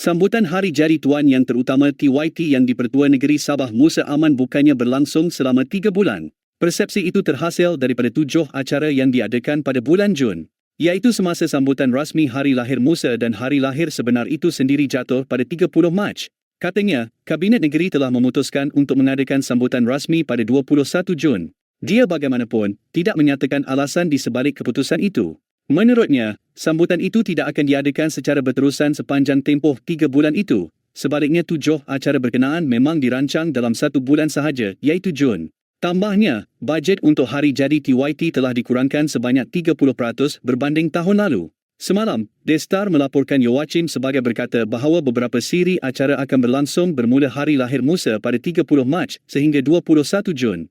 Sambutan Hari Jadi Tuan yang terutama TYT yang di-Pertua Negeri Sabah Musa Aman bukannya berlangsung selama tiga bulan. Persepsi itu terhasil daripada tujuh acara yang diadakan pada bulan Jun, iaitu semasa sambutan rasmi Hari Lahir Musa dan Hari Lahir sebenar itu sendiri jatuh pada 30 Mac. Katanya, Kabinet Negeri telah memutuskan untuk mengadakan sambutan rasmi pada 21 Jun. Dia bagaimanapun tidak menyatakan alasan di sebalik keputusan itu. Menurutnya, sambutan itu tidak akan diadakan secara berterusan sepanjang tempoh tiga bulan itu. Sebaliknya tujuh acara berkenaan memang dirancang dalam satu bulan sahaja, iaitu Jun. Tambahnya, bajet untuk hari jadi TYT telah dikurangkan sebanyak 30% berbanding tahun lalu. Semalam, Destar melaporkan Yowachim sebagai berkata bahawa beberapa siri acara akan berlangsung bermula hari lahir Musa pada 30 Mac sehingga 21 Jun.